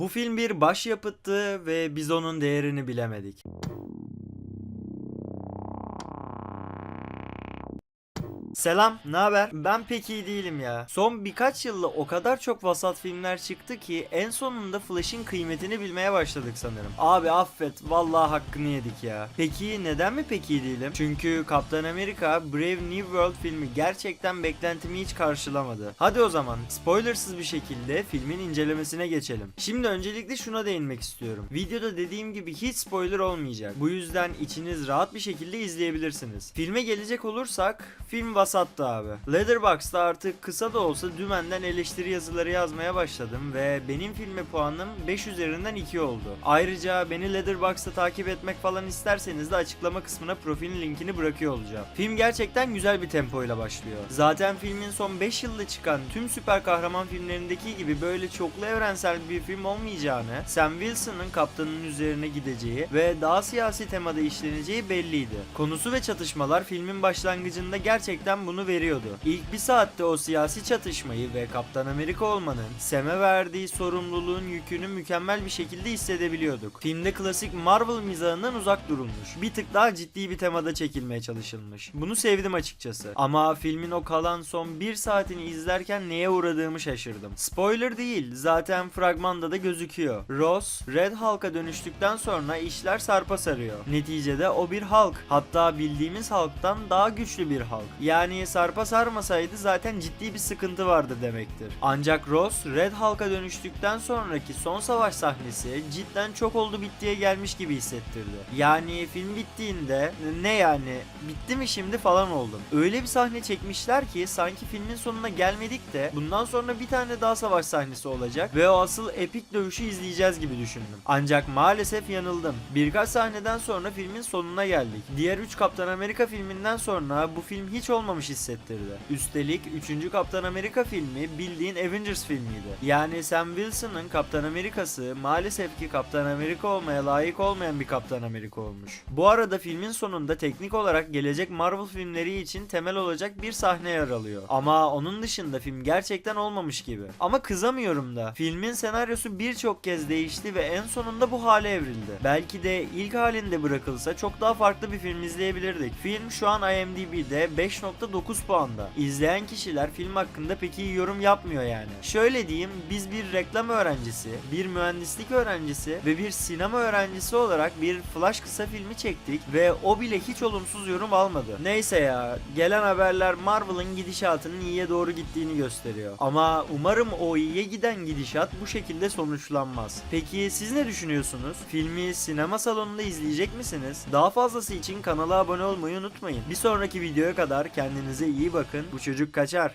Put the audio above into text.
Bu film bir başyapıttı ve biz onun değerini bilemedik. Selam, ne haber? Ben pek iyi değilim ya. Son birkaç yılda o kadar çok vasat filmler çıktı ki en sonunda Flash'in kıymetini bilmeye başladık sanırım. Abi affet, vallahi hakkını yedik ya. Peki neden mi pek iyi değilim? Çünkü Kaptan Amerika Brave New World filmi gerçekten beklentimi hiç karşılamadı. Hadi o zaman spoilersız bir şekilde filmin incelemesine geçelim. Şimdi öncelikle şuna değinmek istiyorum. Videoda dediğim gibi hiç spoiler olmayacak. Bu yüzden içiniz rahat bir şekilde izleyebilirsiniz. Filme gelecek olursak film vasattı abi. Letterboxd'da artık kısa da olsa dümenden eleştiri yazıları yazmaya başladım ve benim filme puanım 5 üzerinden 2 oldu. Ayrıca beni Letterboxd'da takip etmek falan isterseniz de açıklama kısmına profilin linkini bırakıyor olacağım. Film gerçekten güzel bir tempoyla başlıyor. Zaten filmin son 5 yılda çıkan tüm süper kahraman filmlerindeki gibi böyle çoklu evrensel bir film olmayacağını, Sam Wilson'ın kaptanın üzerine gideceği ve daha siyasi temada işleneceği belliydi. Konusu ve çatışmalar filmin başlangıcında gerçekten bunu veriyordu. İlk bir saatte o siyasi çatışmayı ve Kaptan Amerika olmanın Sam'e verdiği sorumluluğun yükünü mükemmel bir şekilde hissedebiliyorduk. Filmde klasik Marvel mizahından uzak durulmuş. Bir tık daha ciddi bir temada çekilmeye çalışılmış. Bunu sevdim açıkçası. Ama filmin o kalan son bir saatini izlerken neye uğradığımı şaşırdım. Spoiler değil, zaten fragmanda da gözüküyor. Ross, Red Hulk'a dönüştükten sonra işler sarpa sarıyor. Neticede o bir Hulk. Hatta bildiğimiz Hulk'tan daha güçlü bir Hulk. Yani sarpa sarmasaydı zaten ciddi bir sıkıntı vardı demektir. Ancak Ross, Red Hulk'a dönüştükten sonraki son savaş sahnesi cidden çok oldu bittiye gelmiş gibi hissettirdi. Yani film bittiğinde ne yani bitti mi şimdi falan oldum. Öyle bir sahne çekmişler ki sanki filmin sonuna gelmedik de bundan sonra bir tane daha savaş sahnesi olacak ve o asıl epik dövüşü izleyeceğiz gibi düşündüm. Ancak maalesef yanıldım. Birkaç sahneden sonra filmin sonuna geldik. Diğer 3 Kaptan Amerika filminden sonra bu film hiç olmamış hissettirdi. Üstelik 3. Kaptan Amerika filmi bildiğin Avengers filmiydi. Yani Sam Wilson'ın Kaptan Amerikası maalesef ki Kaptan Amerika olmaya layık olmayan bir Kaptan Amerika olmuş. Bu arada filmin sonunda teknik olarak gelecek Marvel filmleri için temel olacak bir sahne yer alıyor. Ama onun dışında film gerçekten olmamış gibi. Ama kızamıyorum da. Filmin senaryosu birçok kez değişti ve en sonunda bu hale evrildi. Belki de ilk halinde bırakılsa çok daha farklı bir film izleyebilirdik. Film şu an IMDb'de 5.9 puanda. İzleyen kişiler film hakkında pek iyi yorum yapmıyor yani. Şöyle diyeyim biz bir reklam öğrencisi, bir mühendislik öğrencisi ve bir sinema öğrencisi olarak bir flash kısa filmi çektik ve o bile hiç olumsuz yorum almadı. Neyse ya gelen haberler Marvel'ın gidişatının iyiye doğru gittiğini gösteriyor. Ama umarım o iyiye giden gidişat bu şekilde sonuçlanmaz. Peki siz ne düşünüyorsunuz? Filmi sinema salonunda izleyecek misiniz? Daha fazlası için kanala abone olmayı unutmayın. Bir sonraki videoya kadar kendinize iyi bakın. Bu çocuk kaçar.